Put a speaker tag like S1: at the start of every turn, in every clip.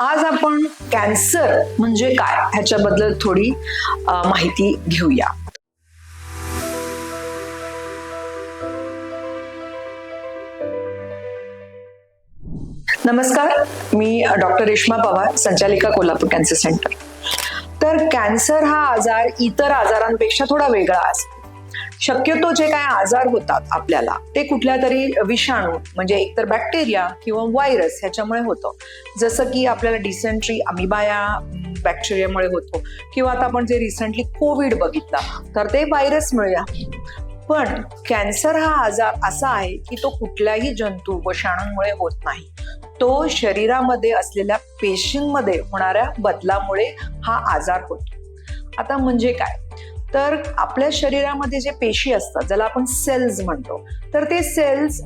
S1: आज आपण कॅन्सर म्हणजे काय ह्याच्याबद्दल थोडी माहिती घेऊया. नमस्कार मी डॉक्टर रेश्मा पवार संचालिका कोल्हापूर कॅन्सर सेंटर. तर कॅन्सर हा आजार इतर आजारांपेक्षा थोडा वेगळा असतो. शक्यतो जे काय आजार होतात आपल्याला ते कुठल्या तरी विषाणू म्हणजे एकतर बॅक्टेरिया किंवा व्हायरस ह्याच्यामुळे होतं. जसं की आपल्याला डिसेंट्री अमिबाया बॅक्टेरियामुळे होतो. किंवा आता आपण जे रिसेंटली कोविड बघितला तर ते व्हायरसमुळे पण कॅन्सर हा आजार असा आहे की तो कुठल्याही जंतू वषाणूंमुळे होत नाही. तो शरीरामध्ये असलेल्या पेशींमध्ये होणाऱ्या बदलामुळे हा आजार होतो. आता म्हणजे काय? तर आपल्या शरीरामध्ये जे पेशी असतात ज्याला आपण सेल्स म्हणतो तर ते सेल्स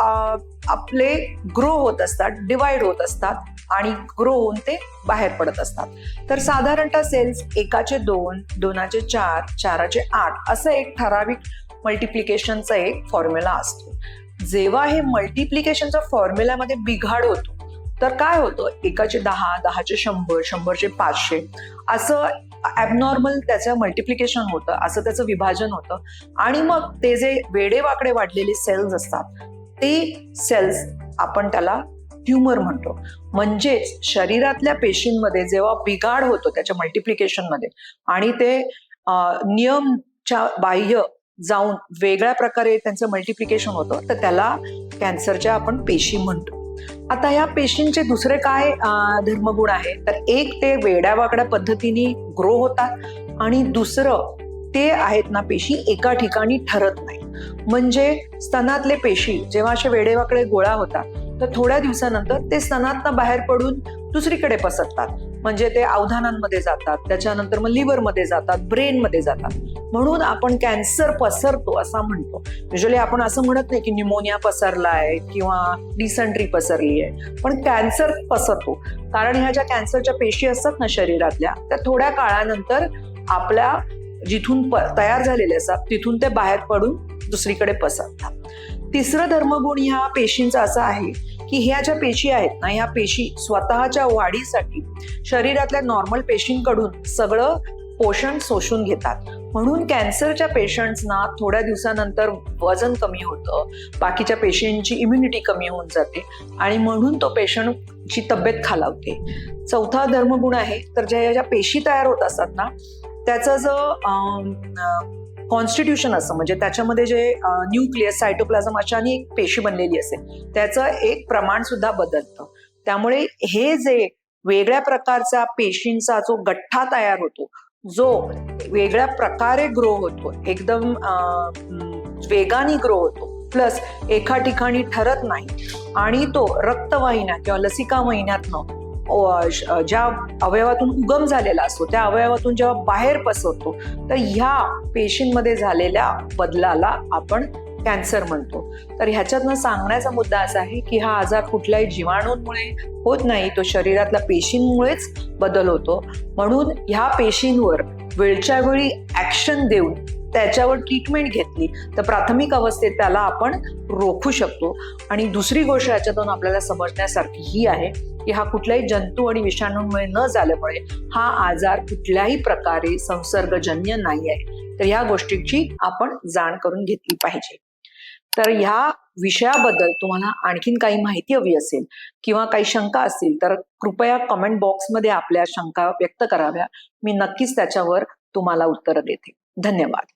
S1: आपले ग्रो होत असतात डिवाइड होत असतात आणि ग्रो होऊन ते बाहेर पडत असतात. तर साधारणतः सेल्स एकाचे दोन दोनाचे चार चाराचे आठ असं एक ठराविक मल्टिप्लिकेशनचा एक फॉर्म्युला असतो. जेव्हा हे मल्टिप्लिकेशनच्या फॉर्म्युल्यामध्ये बिघाड होतो तर काय होतं? एकाचे दहा दहाचे शंभर शंभरचे पाचशे असं ॲबनॉर्मल त्याचं मल्टिप्लिकेशन होतं असं त्याचं विभाजन होतं. आणि मग ते जे वेडेवाकडे वाढलेले सेल्स असतात ते सेल्स आपण त्याला ट्युमर म्हणतो. म्हणजेच शरीरातल्या पेशींमध्ये जेव्हा बिघाड होतो त्याच्या मल्टिप्लिकेशनमध्ये आणि ते नियमच्या बाह्य जाऊन वेगळ्या प्रकारे त्यांचं मल्टिप्लिकेशन होतं तर त्याला कॅन्सरच्या आपण पेशी म्हणतो. आता या पेशींचे दुसरे काय धर्मगुण आहे? तर एक ते वेड्यावाकड्या पद्धतीने ग्रो होतात आणि दुसरं ते आहेत ना पेशी एका ठिकाणी ठरत नाही. म्हणजे स्तनातले पेशी जेव्हा असे वेडेवाकडे गोळा होतात तर थोड्या दिवसानंतर ते स्तनातनं बाहेर पडून दुसरीकडे पसरतात. म्हणजे ते अवधानांमध्ये जातात त्याच्यानंतर मग लिव्हरमध्ये जातात ब्रेनमध्ये जातात. म्हणून आपण कॅन्सर पसरतो असा म्हणतो. युजली आपण असं म्हणत नाही की न्यूमोनिया पसरलाय किंवा डिसेंट्री पसरली आहे पण कॅन्सर पसरतो. कारण ह्या ज्या कॅन्सरच्या पेशी असतात ना शरीरातल्या त्या थोड्या काळानंतर आपल्या जिथून प- तयार झालेले असतात तिथून ते बाहेर पडून दुसरीकडे पसरतात. तिसरं धर्मगुण ह्या पेशींचा असा आहे की ह्या ज्या पेशी आहेत ना ह्या पेशी स्वतःच्या वाढीसाठी शरीरातल्या नॉर्मल पेशींकडून सगळं पोषण शोषून घेतात. म्हणून कॅन्सरच्या पेशंट्सना थोड्या दिवसानंतर वजन कमी होतं बाकीच्या पेशींची इम्युनिटी कमी होऊन जाते आणि म्हणून तो पेशंटची तब्येत खालावते. चौथा धर्मगुण आहे तर ज्या ज्या पेशी तयार होत असतात ना त्याचं जो कॉन्स्टिट्यूशन असं म्हणजे त्याच्यामध्ये जे न्यूक्लियस सायटोप्लाझम अशा आणि एक पेशी बनलेली असेल त्याचं एक प्रमाण सुद्धा बदलतं. त्यामुळे हे जे वेगळ्या प्रकारचा पेशींचा जो गठ्ठा तयार होतो जो वेगळ्या प्रकारे ग्रो होतो एकदम वेगाने ग्रो होतो प्लस एका ठिकाणी ठरत नाही आणि तो रक्तवाहिन्या किंवा लसिका महिन्यातनं ज्या अवयवातून उगम झालेला असतो त्या अवयवातून जेव्हा बाहेर पसरतो तर ह्या पेशींमध्ये झालेल्या बदलाला आपण कॅन्सर म्हणतो. तर ह्याच्यातनं सांगण्याचा मुद्दा असा आहे की हा आजार कुठल्याही जीवाणूंमुळे होत नाही तो शरीरातल्या पेशींमुळेच बदल होतो. म्हणून ह्या पेशींवर वेळच्या वेळी ऍक्शन देऊन त्याच्यावर ट्रीटमेंट घेतली तर प्राथमिक अवस्थेत त्याला आपण रोखू शकतो. आणि दुसरी गोष्ट याच्यातून आपल्याला समजण्यासारखी ही आहे की हा कुठल्याही जंतू आणि विषाणूंमुळे न झाल्यामुळे हा आजार कुठल्याही प्रकारे संसर्गजन्य नाही आहे. तर ह्या गोष्टीची आपण जाण करून घेतली पाहिजे. तर ह्या विषयाबद्दल तुम्हाला आणखीन काही माहिती हवी असेल किंवा काही शंका असतील तर कृपया कमेंट बॉक्समध्ये आपल्या शंका व्यक्त कराव्या. मी नक्कीच त्याच्यावर तुम्हाला उत्तरं देते. धन्यवाद.